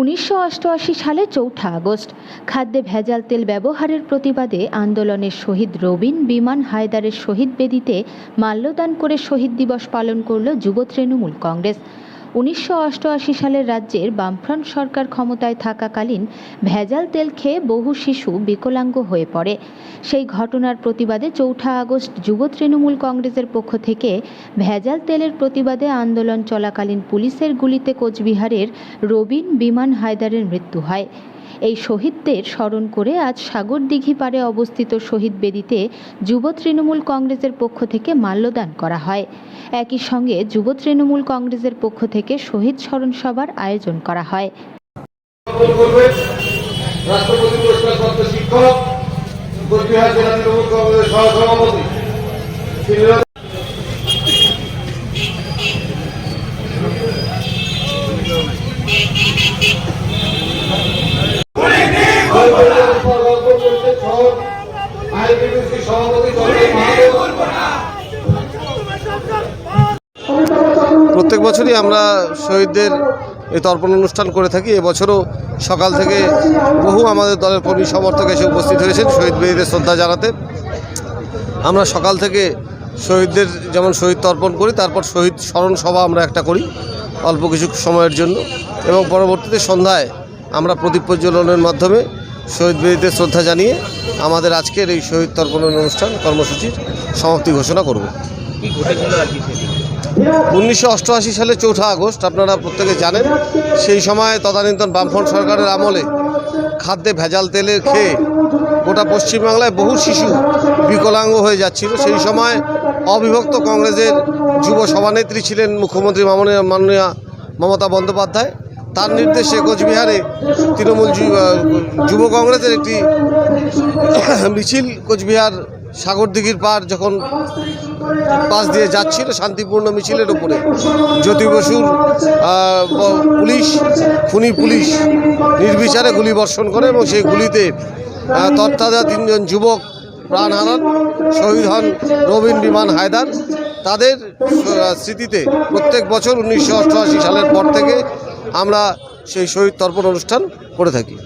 উনিশশো অষ্টআশি সালে চৌঠা আগস্ট, খাদ্যে ভেজাল তেল ব্যবহারের প্রতিবাদে আন্দোলনের শহীদ রবিন বিমান হায়দারের শহীদ বেদিতে মাল্যদান করে শহীদ দিবস পালন করল যুব তৃণমূল কংগ্রেস। উনিশশো অষ্টআশি সালের রাজ্যের বামফ্রন্ট সরকার ক্ষমতায় থাকাকালীন ভেজাল তেল খেয়ে বহু শিশু বিকলাঙ্গ হয়ে পড়ে। সেই ঘটনার প্রতিবাদে চৌঠা আগস্ট যুব তৃণমূল কংগ্রেসের পক্ষ থেকে ভেজাল তেলের প্রতিবাদে আন্দোলন চলাকালীন পুলিশের গুলিতে কোচবিহারের রবিন বিমান হায়দারের মৃত্যু হয়। এই শহীদদের স্মরণ করে আজ সাগরদিঘি পাড়ে অবস্থিত শহীদ বেদিতে যুব তৃণমূল কংগ্রেসের পক্ষ থেকে মাল্যদান করা হয়। একই সঙ্গে যুব তৃণমূল কংগ্রেসের পক্ষ থেকে শহীদ স্মরণ সভার আয়োজন করা হয়। রাষ্ট্রপতি শিক্ষক প্রত্যেক বছরই আমরা শহীদদের এই তর্পণ অনুষ্ঠান করে থাকি। এবছরও সকাল থেকে বহু আমাদের দলের কর্মী সমর্থক এসে উপস্থিত হয়েছেন, শহীদ বেদিতে শ্রদ্ধা জানাতে। আমরা সকাল থেকে শহীদদের যেমন শহীদ তর্পণ করি, তারপর শহীদ স্মরণ সভা আমরা একটা করি অল্প কিছু সময়ের জন্য। এবং পরবর্তীতে সন্ধ্যায় আমরা প্রদীপ প্রজ্বলনের মাধ্যমে শহীদ বেদিতে শ্রদ্ধা জানিয়ে আমাদের আজকের এই শহীদ তর্পণ অনুষ্ঠান, কর্মসূচির সমাপ্তি ঘোষণা করব। উনিশশো অষ্টআশি সালে চৌঠা আগস্ট, আপনারা প্রত্যেকে জানেন, সেই সময় তদানীন্তন বামফ্রন্ট সরকারের আমলে খাদ্যে ভেজাল তেলের খেয়ে গোটা পশ্চিমবাংলায় বহু শিশু বিকলাঙ্গ হয়ে যাচ্ছিল। সেই সময় অবিভক্ত কংগ্রেসের যুব সভানেত্রী ছিলেন মুখ্যমন্ত্রী মামনীয় মাননীয় মমতা বন্দ্যোপাধ্যায়। তার নির্দেশে কোচবিহারে তৃণমূল যুব কংগ্রেসের একটি মিছিল কোচবিহার সাগরদিঘির পার যখন পাশ দিয়ে যাচ্ছিল শান্তিপূর্ণ মিছিলের উপরে জ্যোতি বসুর পুলিশ খুনি পুলিশ নির্বিচারে গুলি বর্ষণ করে এবং সেই গুলিতে আহ, তত্ত্বাজা তিনজন যুবক প্রাণ হারান। শহীদ হন রবীন বিমান হায়দার। তাদের স্মৃতিতে প্রত্যেক বছর উনিশশো অষ্টআশি সালের পর থেকে আমরা সেই শহীদ তর্পণ অনুষ্ঠান করে থাকি।